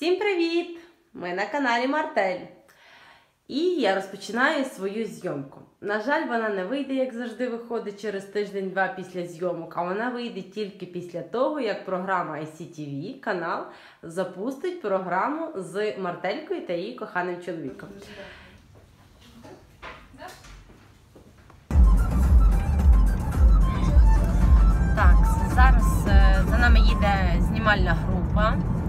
Всім привіт! Ми на каналі Мартель. І я розпочинаю свою зйомку. На жаль, вона не вийде, як завжди, виходить через тиждень-два після зйомок, а вона вийде тільки після того, як програма ICTV канал запустить програму з Мартелькою та її коханим чоловіком. Так, зараз е, за нами їде знімальна група.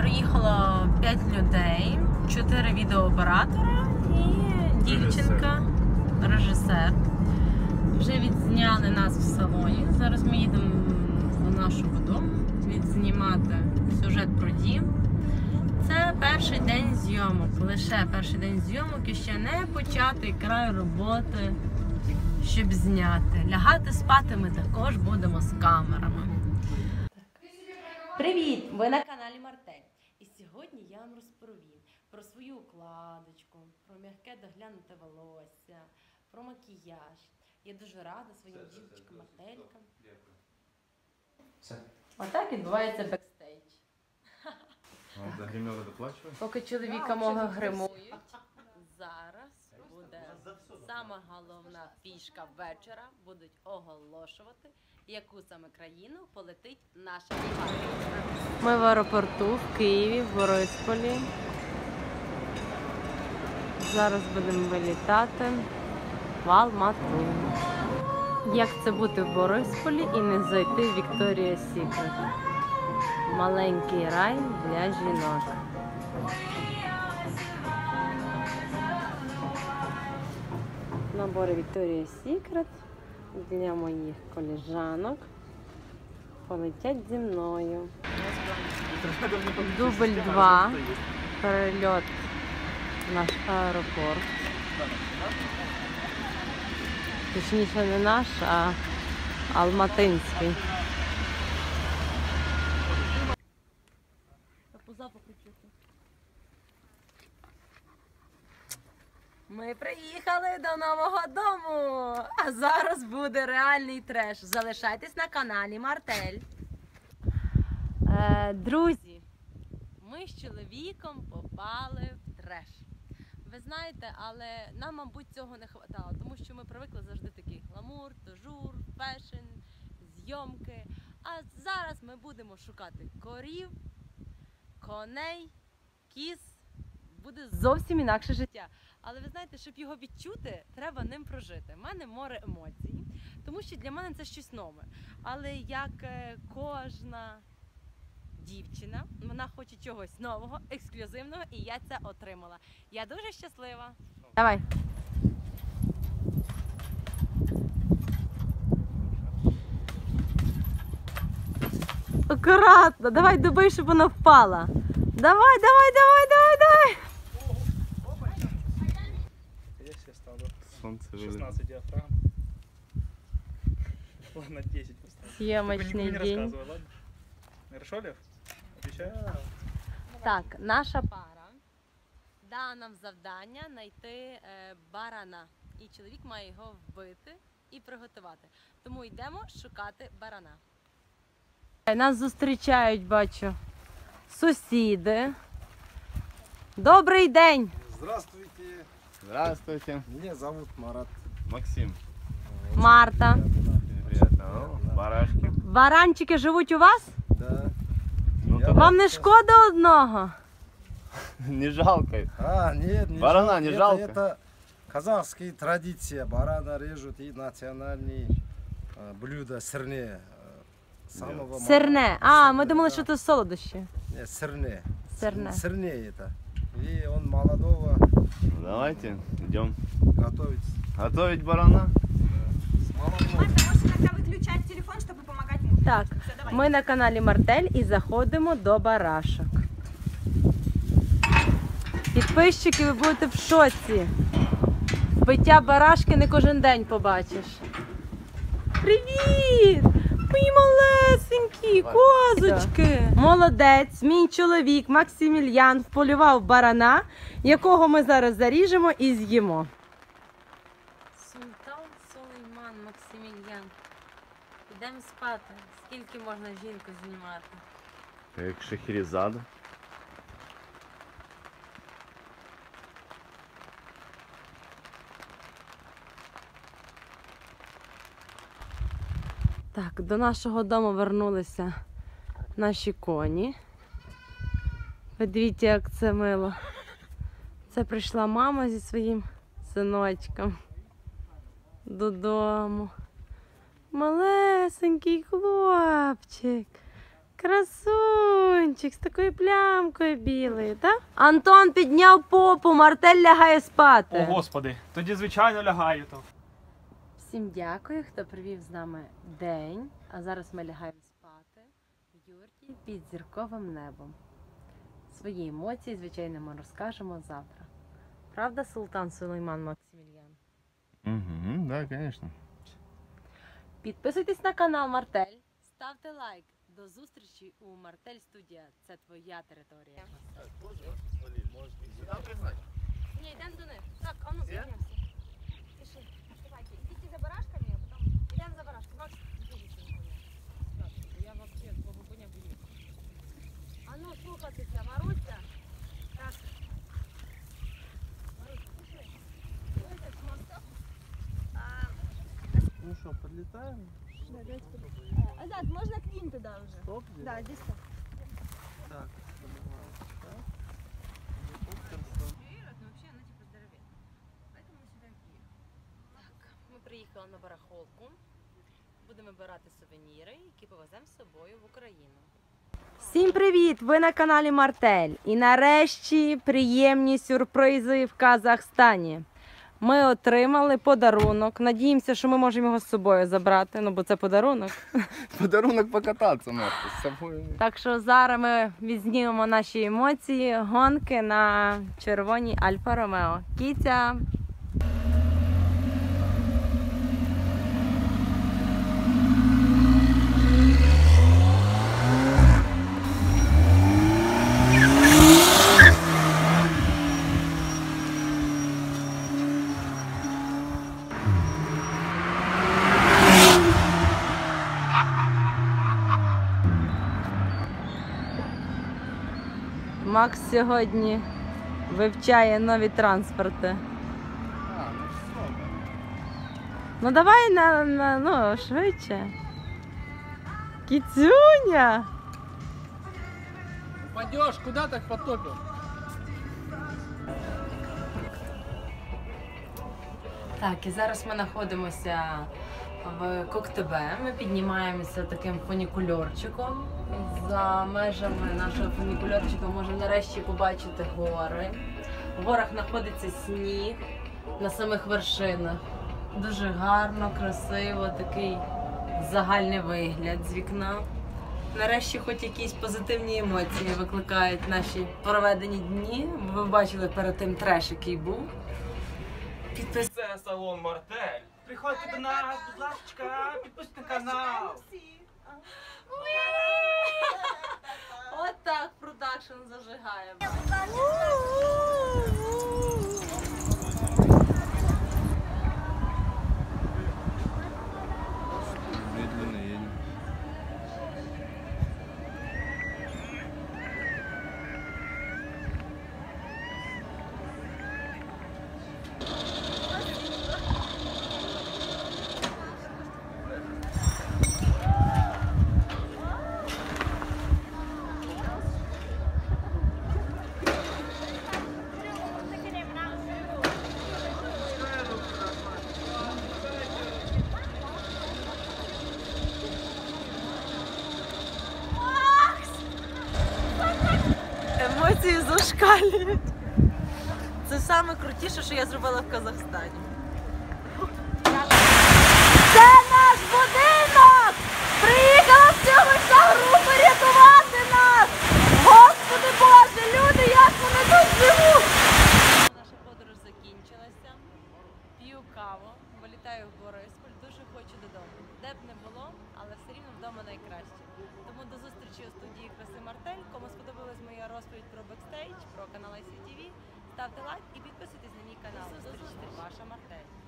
Приїхало 5 людей, 4 відеооператора і дівчинка, режисер. Вже відзняли нас в салоні. Зараз ми їдемо до нашого дому відзнімати сюжет про дім. Це перший день зйомок, лише перший день зйомок і ще не початий край роботи, щоб зняти. Лягати спати ми також будемо з камерами. Привіт! Ви на каналі Мартель. Сьогодні я вам розповім про свою укладочку, про м'яке доглянуте волосся, про макіяж. Я дуже рада своїм дівчинкам Мартелькам. Все. Отак відбувається бекстейдж. За гримеру доплачиваю? Поки чоловіка мого гримують, зараз сама головна фішка вечора. Будуть оголошувати, яку саме країну полетить наша ліга. Ми в аеропорту в Києві, в Борисполі. Зараз будемо вилітати в Алмату. Як це бути в Борисполі і не зайти в Вікторія Сікрет? Маленький рай для жінок. Набори Victoria's Secret для моїх коліжанок. Полетять зі мною. Дубль 2. Перельот в наш аеропорт. Точніше не наш, а Алматинський. По запаху чути. Ми приїхали до нового дому. А зараз буде реальний треш. Залишайтесь на каналі Мартель. Е, друзі, ми з чоловіком попали в треш. Ви знаєте, але нам, мабуть, цього не хватало, тому що ми привикли завжди такий гламур, тожур, фешн, зйомки. А зараз ми будемо шукати корів, коней, кіз. Буде зовсім інакше життя. Але ви знаєте, щоб його відчути, треба ним прожити. У мене море емоцій, тому що для мене це щось нове. Але як е, кожна дівчина, вона хоче чогось нового, ексклюзивного, і я це отримала. Я дуже щаслива. Давай. Акуратно, давай дуби, щоб вона впала. Давай, давай, давай, давай, давай. Я себе ставлю. Солнце вылезло. 16 диафрагм. Ладно, 10 поставлю. Съемочный Только никому не день. рассказывай, ладно? Хорошо, Лев? Обещаю? Так, наша пара дала нам завдання знайти е, барана. І чоловік має його вбити і приготувати. Тому йдемо шукати барана. Нас зустрічають, бачу, сусіди. Добрий день! Здравствуйте, Здравствуйте. меня зовут Марат. Максим. Марта. Приятно. О, барашки. Баранчики живуть у вас? Да. Ну Я то Вам не шкода одного? не жалко. А, нет, не Барана жалко. не это, жалко? Это казахские традиции. Барана режут и национальные э, блюда сырные. э, Самого мала- Сирне. А, ми Сырне, думали, да. що це солодощі. Нет, сырне. Сырне. Сырне это. И он молодого Ну, давайте, идем готовить. готовить барана. Марта, можешь иногда выключать телефон, чтобы помогать мужу. Так, Все, давай. ми на каналі Мартель і заходимо до барашок. Підписчики, ви будете в шоці. Биття барашки не кожен день побачиш. Привіт! Мої малесенькі козочки! Молодець, мій чоловік Максимільян вполював барана, якого ми зараз заріжемо і з'їмо. Султан Сулейман Максимільян. Ідемо спати. Скільки можна жінку знімати? Як Шахерезада. Так, до нашого дому вернулися наші коні. Подивіться, як це мило. Це прийшла мама зі своїм синочком додому. Малесенький хлопчик. Красунчик з такою плямкою білою, так? Антон підняв попу, Мартель лягає спати. О, господи, тоді звичайно лягаю то. Всім дякую, хто провів з нами день. А зараз ми лягаємо спати в юрті під зірковим небом. Свої емоції, звичайно, ми розкажемо завтра. Правда, Султан Сулейман Максимільян? Угу, да, конечно. Підписуйтесь на канал Мартель, ставте лайк. До зустрічі у Мартель Студія. Це твоя територія. Ні, йдемо до них. Так, а ну піднімемося. Пішли. Давайте, идите за барашками, а потом идем за барашками. Макс, Я вообще твого коня боюсь. А ну слухатися, Маруся. Так. Маруся, пішли. Маруся, з моста. Ну що, підлітаємо? Азат, можно к ним туда уже? Стоп, Да, здесь стоп. Так. Ми на барахолку. Будемо вибирати сувеніри, які повеземо з собою в Україну. Всім привіт! Ви на каналі Мартель. І нарешті приємні сюрпризи в Казахстані. Ми отримали подарунок. Надіємося, що ми можемо його з собою забрати, ну бо це подарунок. Подарунок покататься, Марта, з собою. Так що зараз ми відзнімемо наші емоції гонки на червоній Альфа Ромео. Кітя. Макс сьогодні вивчає нові транспорти. Ну давай на, на ну, швидше. Кіцюня. Пойдеш, куди так потопив? Так, і зараз ми знаходимося в Коктебе. Ми піднімаємося таким фунікульорчиком. За межами нашого фунікульорчика можна нарешті побачити гори. В горах знаходиться сніг на самих вершинах. Дуже гарно, красиво, такий загальний вигляд з вікна. Нарешті хоч якісь позитивні емоції викликають наші проведені дні. Ви бачили перед тим треш, який був. Підписуйтесь. Це салон Мартель. Приходьте до нас, будь ласка, підписуйте канал. От так продакшн зажигає. Емоції зашкалюють. Це саме крутіше, що я зробила в Казахстані. Це наш будинок! Приїхала всього вся група рятувати нас! Господи Боже, люди, як вони тут живуть! Наша подорож закінчилася. П'ю каву, вилітаю в Бориспіль, дуже хочу додому. Де б не було, але все рівно вдома найкраще. Тому до зустрічі у студії Краси Мартель. Кому сподобалась моя розповідь про бекстейдж, про канал ICTV, ставте лайк і підписуйтесь на мій канал. До зустрічі, ваша Мартель.